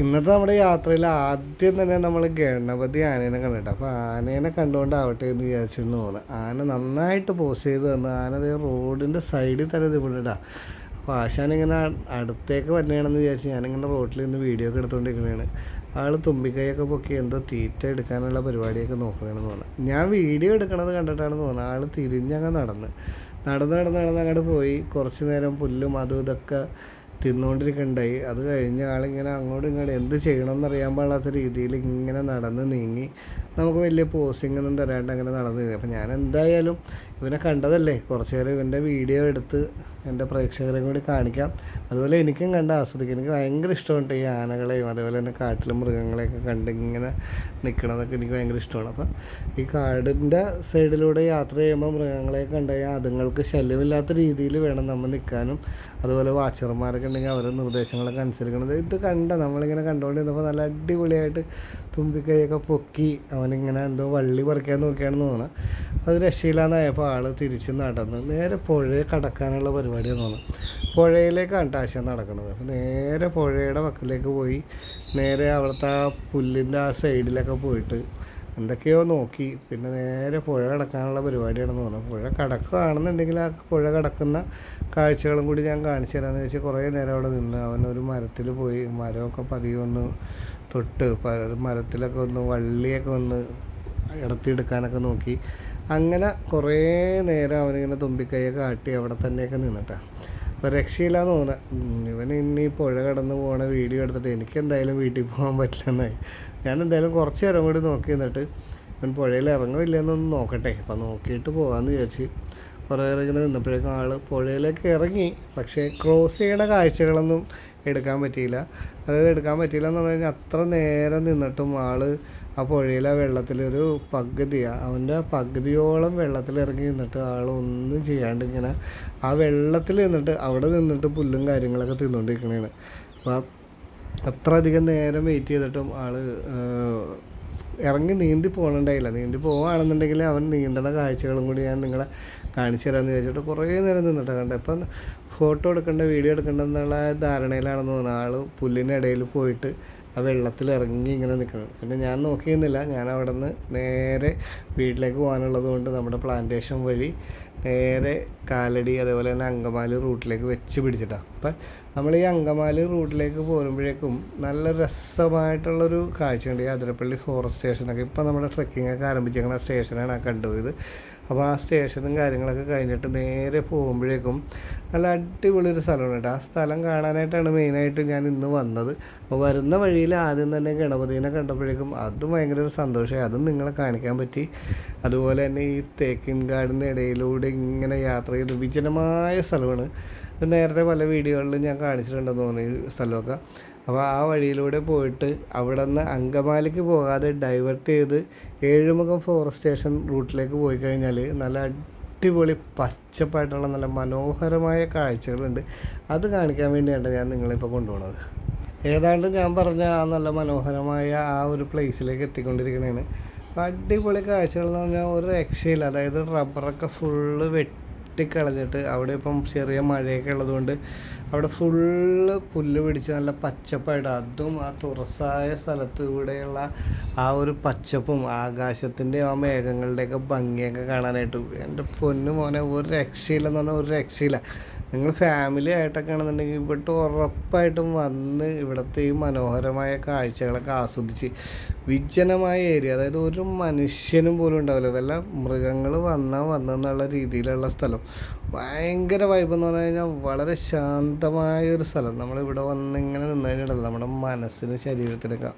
ഇന്നത്തെ നമ്മുടെ യാത്രയിൽ ആദ്യം തന്നെ നമ്മൾ ഗണപതി ആനേനെ കണ്ടിട്ട് അപ്പോൾ ആനേനെ കണ്ടുകൊണ്ടാവട്ടെ എന്ന് വിചാരിച്ചിരുന്നു പോകുന്നത് ആന നന്നായിട്ട് പോസ് ചെയ്ത് തന്നു ആന ദേ റോഡിന്റെ സൈഡിൽ തന്നെ ഇതിവിടാ അപ്പോൾ ആശാൻ ഇങ്ങനെ അടുത്തേക്ക് വരണേണെന്ന് വിചാരിച്ച് ഞാനിങ്ങനെ റോഡിൽ നിന്ന് വീഡിയോ ഒക്കെ എടുത്തുകൊണ്ടിരിക്കണതാണ് ആൾ തുമ്പിക്കൈയൊക്കെ പൊക്കി എന്തോ തീറ്റ എടുക്കാനുള്ള പരിപാടിയൊക്കെ നോക്കണമെന്ന് തോന്നുന്നു. ഞാൻ വീഡിയോ എടുക്കണത് കണ്ടിട്ടാണ് തോന്നുന്നത് ആൾ തിരിഞ്ഞങ്ങ് നടന്ന് നടന്ന് നടന്ന് നടന്ന് അങ്ങോട്ട് പോയി. കുറച്ച് നേരം പുല്ലും അതും ഇതൊക്കെ തിന്നുകൊണ്ടിരിക്കണ്ടായി അത് കഴിഞ്ഞ ആളിങ്ങനെ അങ്ങോട്ടും ഇങ്ങോട്ടും എന്ത് ചെയ്യണമെന്ന് അറിയാൻ പാടാത്ത രീതിയിൽ ഇങ്ങനെ നടന്ന് നീങ്ങി. നമുക്ക് വലിയ പോസിംഗ് ഒന്നും തരാണ്ട് അങ്ങനെ നടന്ന് നീങ്ങി. അപ്പം ഞാൻ എന്തായാലും ഇവനെ കണ്ടതല്ലേ? കുറച്ച് നേരം ഇവന്റെ വീഡിയോ എടുത്ത് എന്റെ പ്രേക്ഷകരെ കൂടി കാണിക്കാം. അതുപോലെ എനിക്കും കണ്ട് ആസ്വദിക്കാം. എനിക്ക് ഭയങ്കര ഇഷ്ടമുണ്ട് ഈ ആനകളെയും അതേപോലെ തന്നെ കാട്ടിലെ മൃഗങ്ങളെയൊക്കെ കണ്ട് ഇങ്ങനെ നിൽക്കണതൊക്കെ എനിക്ക് ഭയങ്കര ഇഷ്ടമാണ്. അപ്പം ഈ കാടിന്റെ സൈഡിലൂടെ യാത്ര ചെയ്യുമ്പോൾ മൃഗങ്ങളെ കണ്ടു കഴിഞ്ഞാൽ അതുങ്ങൾക്ക് ശല്യമില്ലാത്ത രീതിയിൽ വേണം നമ്മൾ നിൽക്കാനും അതുപോലെ വാച്ചർമാരൊക്കെ ഉണ്ടെങ്കിൽ അവരുടെ നിർദ്ദേശങ്ങളൊക്കെ അനുസരിക്കണം. ഇത് കണ്ട നമ്മളിങ്ങനെ കണ്ടുകൊണ്ടിരുന്നപ്പോൾ നല്ല അടിപൊളിയായിട്ട് തുമ്പിക്കൈയൊക്കെ പൊക്കി അവനിങ്ങനെ എന്തോ വള്ളി പറിക്കാൻ നോക്കിയാണെന്ന് തോന്നുന്നു. അത് രക്ഷയില്ലാന്നായപ്പോൾ ആൾ തിരിച്ച് നടന്ന് നേരെ പുഴയെ കടക്കാനുള്ള പരിപാടിയാന്ന് തോന്നുന്നു പുഴയിലേക്കാണ് ടാശ നടക്കുന്നത് അപ്പോൾ നേരെ പുഴയുടെ വക്കിലേക്ക് പോയി നേരെ അവിടുത്തെ ആ പുല്ലിന്റെ ആ സൈഡിലൊക്കെ പോയിട്ട് എന്തൊക്കെയോ നോക്കി. പിന്നെ നേരെ പുഴ കടക്കാനുള്ള പരിപാടിയാണെന്ന് പറഞ്ഞു. പുഴ കടക്കുകയാണെന്നുണ്ടെങ്കിൽ ആ പുഴ കടക്കുന്ന കാഴ്ചകളും കൂടി ഞാൻ കാണിച്ചു തരാമെന്ന് വെച്ചാൽ കുറേ നേരം അവിടെ നിന്ന് അവൻ ഒരു മരത്തിൽ പോയി മരമൊക്കെ പതിയെ ഒന്ന് തൊട്ട് മരത്തിലൊക്കെ ഒന്ന് വള്ളിയൊക്കെ ഒന്ന് ഇടത്തിയെടുക്കാനൊക്കെ നോക്കി. അങ്ങനെ കുറേ നേരം അവനിങ്ങനെ തുമ്പിക്കൈയൊക്കെ കാട്ടി അവിടെ തന്നെയൊക്കെ നിന്നിട്ടാ. അപ്പോൾ രക്ഷയില്ലാന്ന് തോന്നുന്നത് ഇവൻ ഇനി പുഴ കടന്ന് പോണ വീഡിയോ എടുത്തിട്ട് എനിക്ക് എന്തായാലും വീട്ടിൽ പോകാൻ പറ്റില്ലെന്നായി. ഞാൻ എന്തായാലും കുറച്ച് നേരം കൂടി നോക്കി നിന്നിട്ട് ഇവൻ പുഴയിൽ ഇറങ്ങില്ലെന്നൊന്ന് നോക്കട്ടെ. അപ്പം നോക്കിയിട്ട് പോകാമെന്ന് വിചാരിച്ച് കുറേ നേരം ഇങ്ങനെ നിന്നപ്പോഴേക്കും ആൾ പുഴയിലേക്ക് ഇറങ്ങി. പക്ഷേ ക്രോസ് ചെയ്യണ കാഴ്ചകളൊന്നും എടുക്കാൻ പറ്റിയില്ല. അതായത് എടുക്കാൻ പറ്റിയില്ല എന്ന് പറഞ്ഞു കഴിഞ്ഞാൽ അത്ര നേരം നിന്നിട്ടും ആൾ ആ പുഴയിലെ വെള്ളത്തിലൊരു പകുതി അവന്റെ പകുതിയോളം വെള്ളത്തിൽ ഇറങ്ങി നിന്നിട്ട് ആളൊന്നും ചെയ്യാണ്ട് ഇങ്ങനെ ആ വെള്ളത്തിൽ നിന്നിട്ട് അവിടെ നിന്നിട്ട് പുല്ലും കാര്യങ്ങളൊക്കെ തിന്നുകൊണ്ടിരിക്കണേണ് അപ്പോൾ അത്ര അധികം നേരം വെയിറ്റ് ചെയ്തിട്ടും ആൾ ഇറങ്ങി നീന്തി പോകണുണ്ടായില്ല നീന്തി പോവുകയാണെന്നുണ്ടെങ്കിൽ അവൻ നീന്തണ കാഴ്ചകളും കൂടി ഞാൻ നിങ്ങളെ കാണിച്ചു തരാമെന്ന് വിചാരിച്ചിട്ട് കുറേ നേരം നിന്നിട്ട് കണ്ടത്. ഇപ്പം ഫോട്ടോ എടുക്കേണ്ട വീഡിയോ എടുക്കേണ്ട എന്നുള്ള ധാരണയിലാണെന്ന് തോന്നുന്നു. ആൾ പുല്ലിനിടയിൽ പോയിട്ട് ആ വെള്ളത്തിൽ ഇറങ്ങി ഇങ്ങനെ നിൽക്കണം. പിന്നെ ഞാൻ നോക്കിയിരുന്നില്ല. ഞാൻ അവിടെ നിന്ന് നേരെ വീട്ടിലേക്ക് പോകാനുള്ളത് കൊണ്ട് നമ്മുടെ പ്ലാന്റേഷൻ വഴി നേരെ കാലടി അതേപോലെ തന്നെ അങ്കമാലി റൂട്ടിലേക്ക് വെച്ച് പിടിച്ചിട്ടാണ് അപ്പം നമ്മൾ ഈ അങ്കമാലി റൂട്ടിലേക്ക് പോരുമ്പോഴേക്കും നല്ല രസമായിട്ടുള്ളൊരു കാഴ്ചയുണ്ട്. ഈ അതിരപ്പള്ളി ഫോറസ്റ്റ് സ്റ്റേഷനൊക്കെ ഇപ്പം നമ്മുടെ ട്രക്കിങ്ങൊക്കെ ആരംഭിച്ചിരിക്കുന്ന സ്റ്റേഷനാണ് ആ കണ്ടുപോയത്. അപ്പോൾ ആ സ്റ്റേഷനും കാര്യങ്ങളൊക്കെ കഴിഞ്ഞിട്ട് നേരെ പോകുമ്പോഴേക്കും നല്ല അടിപൊളി ഒരു സ്ഥലമാണ് കേട്ടോ. ആ സ്ഥലം കാണാനായിട്ടാണ് മെയിനായിട്ട് ഞാൻ ഇന്ന് വന്നത്. അപ്പോൾ വരുന്ന വഴിയിൽ ആദ്യം തന്നെ ഗണപതിനെ കണ്ടപ്പോഴേക്കും അതും ഭയങ്കര ഒരു സന്തോഷമായി. അതും നിങ്ങളെ കാണിക്കാൻ പറ്റി. അതുപോലെ തന്നെ ഈ തേക്കിൻ കാടിന്റെ ഇടയിലൂടെ ഇങ്ങനെ യാത്ര ചെയ്ത് വിജനമായ സ്ഥലമാണ്. നേരത്തെ പല വീഡിയോകളിലും ഞാൻ കാണിച്ചിട്ടുണ്ടെന്ന് തോന്നുന്നു ഈ സ്ഥലമൊക്കെ. അപ്പോൾ ആ വഴിയിലൂടെ പോയിട്ട് അവിടെ നിന്ന് അങ്കമാലിക്ക് പോകാതെ ഡൈവേർട്ട് ചെയ്ത് ഏഴുമുഖം ഫോറസ്റ്റ് സ്റ്റേഷൻ റൂട്ടിലേക്ക് പോയി കഴിഞ്ഞാൽ നല്ല അടിപൊളി പച്ചപ്പായിട്ടുള്ള നല്ല മനോഹരമായ കാഴ്ചകളുണ്ട്. അത് കാണിക്കാൻ വേണ്ടിയാണ് ഞാൻ നിങ്ങളിപ്പോൾ കൊണ്ടുപോകുന്നത് ഏതാണ്ട് ഞാൻ പറഞ്ഞ ആ നല്ല മനോഹരമായ ആ ഒരു പ്ലേസിലേക്ക് എത്തിക്കൊണ്ടിരിക്കണേന് അടിപൊളി കാഴ്ചകൾ എന്ന് പറഞ്ഞാൽ ഒരു രക്ഷയില്ല. അതായത് റബ്ബറൊക്കെ ഫുള്ള് വെട്ടിക്കളഞ്ഞിട്ട് അവിടെ ഇപ്പം ചെറിയ മഴയൊക്കെ ഉള്ളതുകൊണ്ട് അവിടെ ഫുള്ള് പുല്ല് പിടിച്ച് നല്ല പച്ചപ്പായിട്ട്. അതും ആ തുറസായ സ്ഥലത്ത് കൂടെയുള്ള ആ ഒരു പച്ചപ്പും ആകാശത്തിന്റെ ആ മേഘങ്ങളുടെയൊക്കെ ഭംഗിയൊക്കെ കാണാനായിട്ട്. എന്റെ പൊന്നു മോനെ ഒരു രക്ഷയില്ലെന്ന് പറഞ്ഞാൽ ഒരു രക്ഷയില്ല. നിങ്ങൾ ഫാമിലി ആയിട്ടൊക്കെ ആണെന്നുണ്ടെങ്കിൽ ഇവിടെ ഉറപ്പായിട്ടും വന്ന് ഇവിടുത്തെ ഈ മനോഹരമായ കാഴ്ചകളൊക്കെ ആസ്വദിച്ച് വിജനമായ ഏരിയ അതായത് ഒരു മനുഷ്യനും പോലും ഉണ്ടാവില്ല. വല്ല മൃഗങ്ങൾ വന്നാൽ വന്നെന്നുള്ള രീതിയിലുള്ള സ്ഥലം. ഭയങ്കര വൈബ് എന്ന് പറഞ്ഞു കഴിഞ്ഞാൽ വളരെ ശാന്തമായ ഒരു സ്ഥലം. നമ്മളിവിടെ വന്ന് ഇങ്ങനെ നിന്ന് കഴിഞ്ഞിട്ടല്ല നമ്മുടെ മനസ്സിന് ശരീരത്തിനൊക്കെ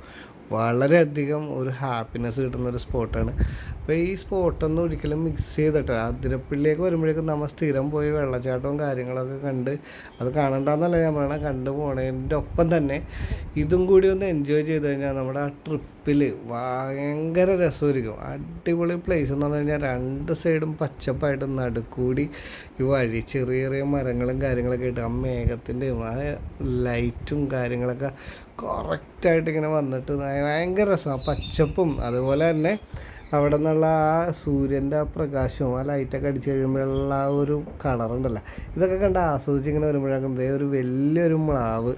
വളരെയധികം ഒരു ഹാപ്പിനെസ് കിട്ടുന്ന ഒരു സ്പോട്ടാണ് അപ്പോൾ ഈ സ്പോട്ടൊന്നും ഒരിക്കലും മിക്സ് ചെയ്തിട്ട് അതിരപ്പിള്ളിലേക്ക് വരുമ്പോഴേക്കും നമ്മൾ സ്ഥിരം പോയി വെള്ളച്ചാട്ടവും കാര്യങ്ങളൊക്കെ കണ്ട് അത് കാണണ്ടെന്നല്ല ഞാൻ പറയണം കണ്ടു പോണതിന്റെ ഒപ്പം തന്നെ ഇതും കൂടി ഒന്ന് എൻജോയ് ചെയ്ത് കഴിഞ്ഞാൽ നമ്മുടെ ആ ട്രിപ്പിൽ ഭയങ്കര രസമായിരിക്കും. അടിപൊളി പ്ലേസ് എന്ന് പറഞ്ഞു കഴിഞ്ഞാൽ രണ്ട് സൈഡും പച്ചപ്പായിട്ട് നടുക്കൂടി ഈ വഴി ചെറിയ ചെറിയ മരങ്ങളും കാര്യങ്ങളൊക്കെ ആയിട്ട് ആ മേഘത്തിന്റെയും ആ ലൈറ്റും കാര്യങ്ങളൊക്കെ കറക്റ്റായിട്ട് ഇങ്ങനെ വന്നിട്ട് ഭയങ്കര രസമാണ് പച്ചപ്പും അതുപോലെ തന്നെ അവിടെ നിന്നുള്ള ആ സൂര്യന്റെ ആ പ്രകാശവും ആ ലൈറ്റൊക്കെ അടിച്ച് കഴിയുമ്പോഴുള്ള ആ ഒരു കളറുണ്ടല്ലോ ഇതൊക്കെ കണ്ട് ആസ്വദിച്ച് ഇങ്ങനെ വരുമ്പോഴാണ് ദേ ഒരു വലിയൊരു മ്ലാവ്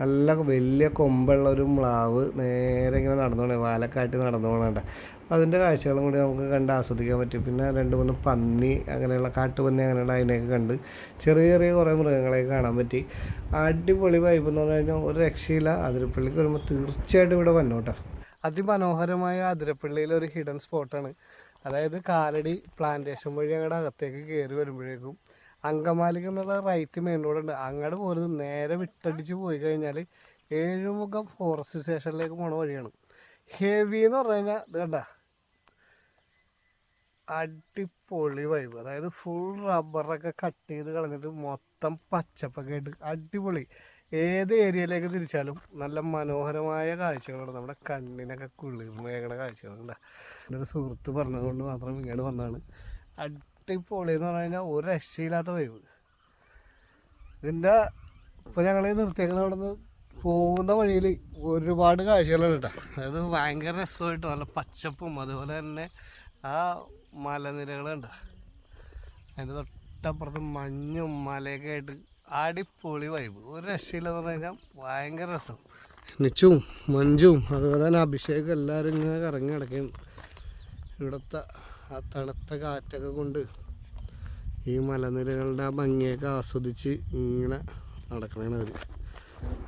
നല്ല വലിയ കൊമ്പുള്ള ഒരു മ്ലാവ് നേരെ ഇങ്ങനെ നടന്നു പോകണേ വാലക്കാട്ടി നടന്നു പോകണണ്ട അതിന്റെ കാഴ്ചകളും കൂടി നമുക്ക് കണ്ട് ആസ്വദിക്കാൻ പറ്റും. പിന്നെ രണ്ട് മൂന്ന് പന്നി അങ്ങനെയുള്ള കാട്ടുപന്നി അങ്ങനെയുള്ള അതിനെയൊക്കെ കണ്ട് ചെറിയ ചെറിയ കുറേ മൃഗങ്ങളെയൊക്കെ കാണാൻ പറ്റി. അടിപൊളി വൈബ് എന്ന് പറഞ്ഞു കഴിഞ്ഞാൽ ഒരു രക്ഷയില്ല. അതിരപ്പള്ളിക്ക് വരുമ്പോൾ തീർച്ചയായിട്ടും ഇവിടെ വന്നോട്ടോ അതിമനോഹരമായ അതിരപ്പള്ളിയിലെ ഒരു ഹിഡൻ സ്പോട്ടാണ് അതായത് കാലടി പ്ലാന്റേഷൻ വഴി അങ്ങോട്ട് അകത്തേക്ക് കയറി വരുമ്പോഴേക്കും അങ്കമാലിക്ക് എന്നുള്ള റൈറ്റ് മെയിൻ ഉണ്ട് അങ്ങോട്ട് പോരുന്നത് നേരെ വിട്ടടിച്ച് പോയി കഴിഞ്ഞാൽ ഏഴുമുഖം ഫോറസ്റ്റ് സ്റ്റേഷനിലേക്ക് പോണ വഴിയാണ്. ഹെവി എന്ന് പറഞ്ഞു കഴിഞ്ഞാൽ ഇത് കണ്ട? അടിപൊളി വൈബ് അതായത് ഫുൾ റബ്ബറൊക്കെ കട്ട് ചെയ്ത് കളഞ്ഞിട്ട് മൊത്തം പച്ചപ്പൊക്കെ ആയിട്ട് അടിപൊളി. ഏത് ഏരിയയിലേക്ക് തിരിച്ചാലും നല്ല മനോഹരമായ കാഴ്ചകളാണ് നമ്മുടെ കണ്ണിനൊക്കെ കാഴ്ചകളാണ് കാഴ്ചകളുണ്ട് എന്റെ ഒരു സുഹൃത്ത് പറഞ്ഞതുകൊണ്ട് മാത്രം ഇങ്ങോട്ട് വന്നതാണ്. അടിപൊളി എന്ന് പറഞ്ഞു കഴിഞ്ഞാൽ ഒരു രക്ഷയില്ലാത്ത വൈബ് ഇതിന്റെ ഇപ്പോൾ ഞങ്ങൾ നിർത്തിയേക്കുന്ന അവിടെ നിന്ന് പോകുന്ന വഴിയിൽ ഒരുപാട് കാഴ്ചകളുണ്ട് കേട്ടോ അതായത് ഭയങ്കര രസമായിട്ട് നല്ല പച്ചപ്പും അതുപോലെ തന്നെ ആ മലനിരകളുണ്ട് അതിന്റെ തൊട്ടപ്പുറത്ത് മഞ്ഞും മലയൊക്കെ ആയിട്ട് അടിപൊളി വൈബ് ഒരു രക്ഷയില്ലെന്ന് പറഞ്ഞു കഴിഞ്ഞാൽ ഭയങ്കര രസം. നിച്ചും മഞ്ജും അതുപോലെ തന്നെ അഭിഷേകം എല്ലാവരും ഇങ്ങനെ കറങ്ങി കിടക്കുകയാണ് ഇവിടുത്തെ ആ തണുത്ത കാറ്റൊക്കെ കൊണ്ട് ഈ മലനിരകളുടെ ആ ഭംഗിയൊക്കെ ആസ്വദിച്ച് ഇങ്ങനെ നടക്കണേണ് അവർ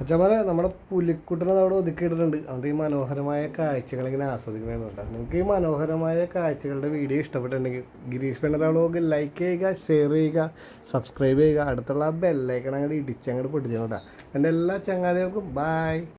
അച്ഛന്മാരെ നമ്മുടെ പുലിക്കുട്ടനെ അവിടെ ഒതുക്കിയിട്ടിട്ടുണ്ട്. അതുകൊണ്ട് ഈ മനോഹരമായ കാഴ്ചകൾ ഇങ്ങനെ ആസ്വദിക്കണേന്നുണ്ട് നിങ്ങൾക്ക് ഈ മനോഹരമായ കാഴ്ചകളുടെ വീഡിയോ ഇഷ്ടപ്പെട്ടിട്ടുണ്ടെങ്കിൽ ഗിരീഷ് പെണ്ണതാളോഗ് ലൈക്ക് ചെയ്യുക ഷെയർ ചെയ്യുക സബ്സ്ക്രൈബ് ചെയ്യുക. അടുത്തുള്ള ബെല്ലൈക്കൺ അങ്ങോട്ട് ഇടിച്ചങ്ങോട്ട് പൊട്ടിച്ചു കേട്ടോ എന്റെ എല്ലാ ചങ്ങാതികൾക്കും ബായ്